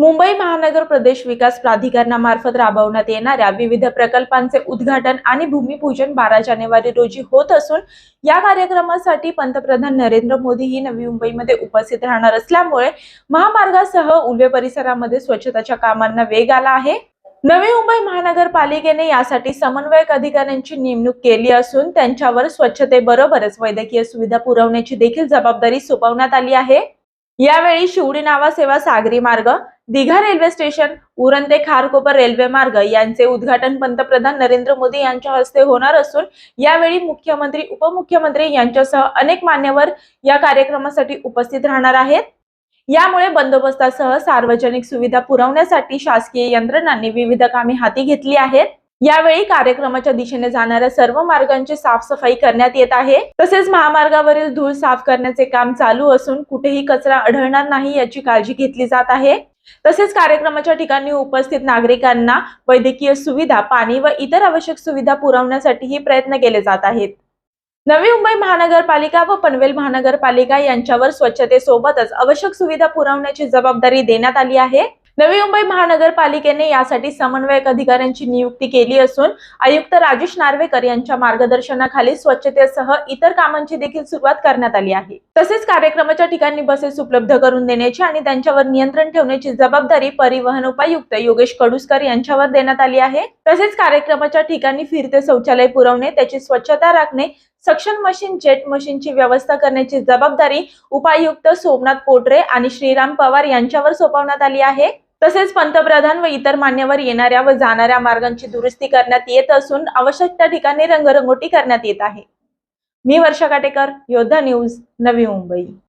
मुंबई महानगर प्रदेश विकास प्राधिकरणामार्फत राबवण्यात येणाऱ्या विविध प्रकल्पांचे उद्घाटन आणि भूमिपूजन बारा जानेवारी रोजी होत असून या कार्यक्रमासाठी पंतप्रधान नरेंद्र मोदी ही नवी मुंबईमध्ये उपस्थित राहणार असल्यामुळे महामार्गासह उल्वे परिसरामध्ये स्वच्छताच्या कामांना वेग आला आहे. नवी मुंबई महानगरपालिकेने यासाठी समन्वयक अधिकाऱ्यांची नेमणूक केली असून त्यांच्यावर स्वच्छतेबरोबरच वैद्यकीय सुविधा पुरवण्याची देखील जबाबदारी सोपवण्यात आली आहे. यावेळी शिवडी नावा सेवा सागरी मार्ग दिघा रेल्वे स्टेशन उरण ते खारकोपर रेल्वे मार्ग यांचे उद्घाटन पंतप्रधान नरेंद्र मोदी यांच्या हस्ते होणार असून यावेळी मुख्यमंत्री उपमुख्यमंत्री यांच्यासह अनेक मान्यवर या कार्यक्रमासाठी उपस्थित राहणार आहेत. यामुळे बंदोबस्तासह सार्वजनिक सुविधा पुरवण्यासाठी शासकीय यंत्रणांनी विविध कामे हाती घेतली आहेत. यावेळी कार्यक्रमाच्या दिशेने जाणाऱ्या सर्व मार्गांची साफसफाई करण्यात येत आहे. तसेच महामार्गावरील धूळ साफ करण्याचे काम चालू असून कुठेही कचरा आढळणार नाही याची काळजी घेतली जात आहे. तसेच कार्यक्रमाच्या ठिकाणी उपस्थित नागरिकांना वैद्यकीय सुविधा पाणी व इतर आवश्यक सुविधा पुरवण्यासाठीही प्रयत्न केले जात आहेत. नवी मुंबई महानगरपालिका व पनवेल महानगरपालिका यांच्यावर स्वच्छतेसोबतच आवश्यक सुविधा पुरवण्याची जबाबदारी देण्यात आली आहे. नवी मुंबई महानगरपालिकेने यासाठी समन्वयक अधिकाऱ्यांची नियुक्ती केली असून आयुक्त राजेश नार्वेकर यांच्या मार्गदर्शनाखाली स्वच्छतेसह इतर कामांची देखील सुरुवात करण्यात आली आहे. तसेच कार्यक्रमाच्या ठिकाणी बसेस उपलब्ध करून देण्याची आणि त्यांच्यावर नियंत्रण ठेवण्याची जबाबदारी परिवहन उपायुक्त योगेश कडुसकर यांच्यावर देण्यात आली आहे. तसेच कार्यक्रमाच्या ठिकाणी फिरते शौचालय पुरवणे त्याची स्वच्छता राखणे सक्षम मशीन जेट मशीनची व्यवस्था करण्याची जबाबदारी उपायुक्त सोमनाथ पोटरे आणि श्रीराम पवार यांच्यावर सोपवण्यात आली आहे. तसेच पंतप्रधान व इतर मान्यवर येणाऱ्या व जाणाऱ्या मार्गांची दुरुस्ती करण्यात येत असून आवश्यक त्या ठिकाणी रंगरंगोटी करण्यात येत आहे. मी वर्षा काटेकर योद्धा न्यूज नवी मुंबई.